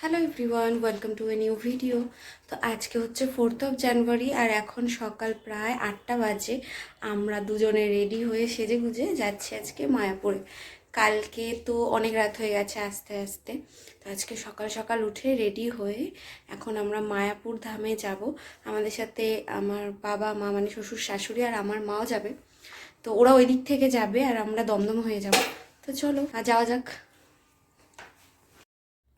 Hello everyone welcome to a new video তো আজকে হচ্ছে ফোর্থ অফ জানুয়ারি আর এখন সকাল প্রায় আটটা বাজে। আমরা দুজনে রেডি হয়ে সেজে গুজে যাচ্ছি আজকে মায়াপুরে। কালকে তো অনেক রাত হয়ে গেছে আস্তে আস্তে। তো আজকে সকাল সকাল উঠে রেডি হয়ে এখন আমরা মায়াপুর ধামে যাব। আমাদের সাথে আমার বাবা, মা মানে শ্বশুর, শাশুড়ি আর আমার মাও যাবে। তো ওরা ওই দিক থেকে যাবে আর আমরা দমদম হয়ে যাব। তো চলো আর যাওয়া যাক।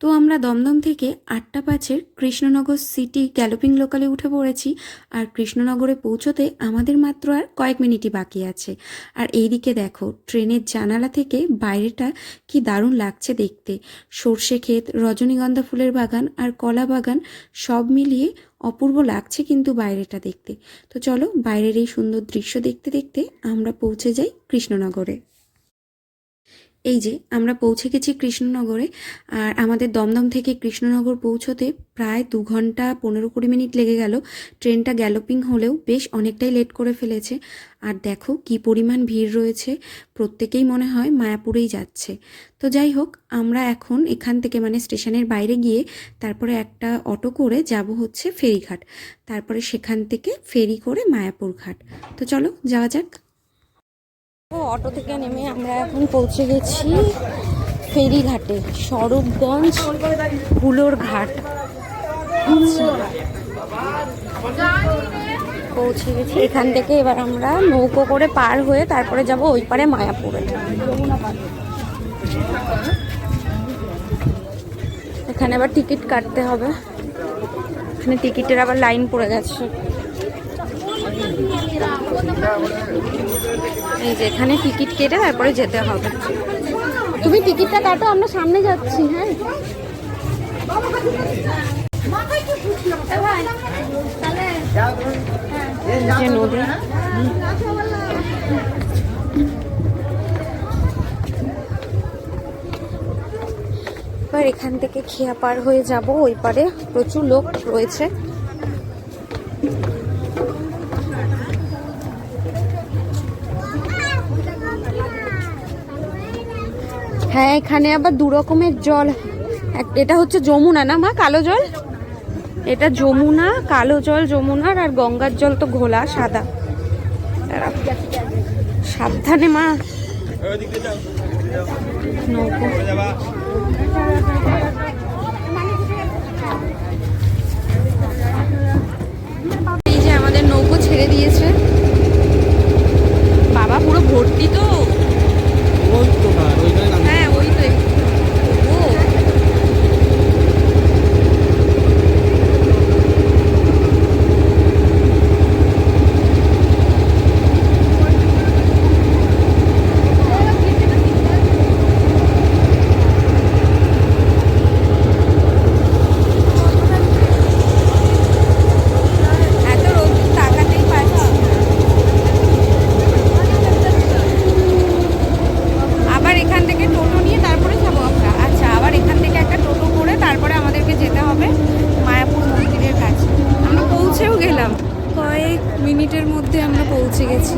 তো আমরা দমদম থেকে আটটা পাঁচের কৃষ্ণনগর সিটি গ্যালোপিং লোকালে উঠে পড়েছি আর কৃষ্ণনগরে পৌঁছতে আমাদের মাত্র আর কয়েক মিনিটই বাকি আছে। আর এইদিকে দেখো, ট্রেনের জানালা থেকে বাইরেটা কি দারুণ লাগছে দেখতে। সর্ষে ক্ষেত, রজনীগন্ধা ফুলের বাগান আর কলা বাগান সব মিলিয়ে অপূর্ব লাগছে কিন্তু বাইরেটা দেখতে। তো চলো বাইরের এই সুন্দর দৃশ্য দেখতে দেখতে আমরা পৌঁছে যাই কৃষ্ণনগরে। এই যে, আমরা পৌঁছে গেছি কৃষ্ণনগরে আর আমাদের দমদম থেকে কৃষ্ণনগর পৌঁছতে প্রায় দু ঘণ্টা পনেরো কুড়ি মিনিট লেগে গেল। ট্রেনটা গ্যালোপিং হলেও বেশ অনেকটাই লেট করে ফেলেছে। আর দেখো কি পরিমাণ ভিড় রয়েছে, প্রত্যেকেই মনে হয় মায়াপুরেই যাচ্ছে। তো যাই হোক, আমরা এখন এখান থেকে মানে স্টেশনের বাইরে গিয়ে তারপরে একটা অটো করে যাব হচ্ছে ফেরিঘাট। তারপরে সেখান থেকে ফেরি করে মায়াপুর ঘাট। তো চলো, যাওয়া যাক। অটো থেকে নেমে আমরা এখন পৌঁছে গেছি ফেরিঘাটে, স্বরূপগঞ্জ হুলোর ঘাট। পৌঁছে গেছি। এখান থেকে এবার আমরা নৌকো করে পার হয়ে তারপরে যাব ওই পারে মায়াপুরে। এখানে আবার টিকিট কাটতে হবে। এখানে টিকিটের আবার লাইন পড়ে গেছে। এই যে এখানে টিকিট কেটে তারপরে যেতে হবে। তুমি টিকিটটা কাটো, আমরা সামনে যাচ্ছি হ্যাঁ? নদী। এবার এখান থেকে খেয়া পার হয়ে যাব, ওই পারে প্রচুর লোক রয়েছে। হ্যাঁ এখানে আবার দু রকমের জল। এটা হচ্ছে যমুনা না মা? কালো জল? এটা যমুনা, কালো জল যমুনার আর গঙ্গার জল তো ঘোলা, সাদা। সাবধানে মা। নৌকো এই যে আমাদের নৌকো ছেড়ে দিয়েছে বাবা পুরো ভর্তি তো হ্যাঁ ওই তো ও এত রোদ তাকাতেই পারছি না। আবার এখান থেকে টোটো নিয়ে তারপরে যাব আমরা আচ্ছা আবার এখান থেকে একটা টোটো করে তারপরে আমাদেরকে যেতে হবে মায়াপুর মন্দিরের কাছে আমরা পৌঁছেও গেলাম কয়েক মিনিটের মধ্যে আমরা পৌঁছে গেছি।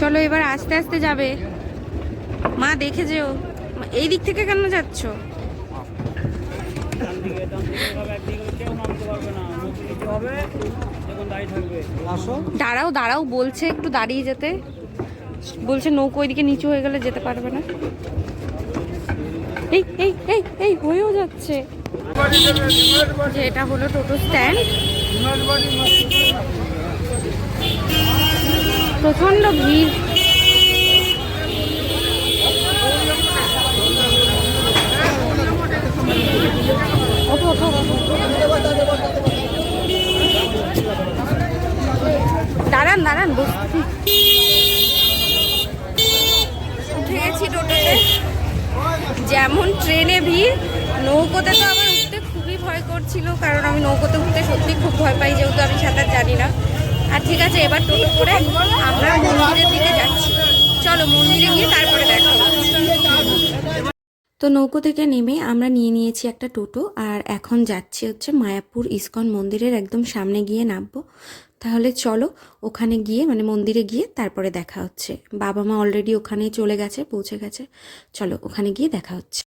চলো এবার আস্তে আস্তে যাবে। মা, দেখে যেও। এই দিক থেকে কেন যাচ্ছ? দাঁড়াও দাঁড়াও, বলছে একটু দাঁড়িয়ে যেতে। বলছে নৌকো ওইদিকে নিচু হয়ে গেলে যেতে পারবে না। এই এই এই এই, হয়েও যাচ্ছে। যে এটা হলো টোটো স্ট্যান্ড। প্রচণ্ড ভিড়। ট্রেনে ভিড়। নৌকোতে তো আমার উঠতে খুবই ভয় করছিল, কারণ আমি নৌকোতে উঠতে সত্যি খুব ভয় পাই, যেহেতু আমি সাঁতার জানি না। আর ঠিক আছে, এবার টোটো করে আমরা মন্দিরের দিকে যাচ্ছি। চলো, মন্দিরে গিয়ে তারপরে দেখা তো নৌকো থেকে নেমে আমরা নিয়ে নিয়েছি একটা টোটো, আর এখন যাচ্ছি হচ্ছে মায়াপুর ইস্কন মন্দিরের একদম সামনে গিয়ে নামবো। তাহলে চলো, ওখানে গিয়ে মানে মন্দিরে গিয়ে তারপরে দেখা হচ্ছে। বাবা মা অলরেডি ওখানেই চলে গেছে, পৌঁছে গেছে। চলো, ওখানে গিয়ে দেখা হচ্ছে।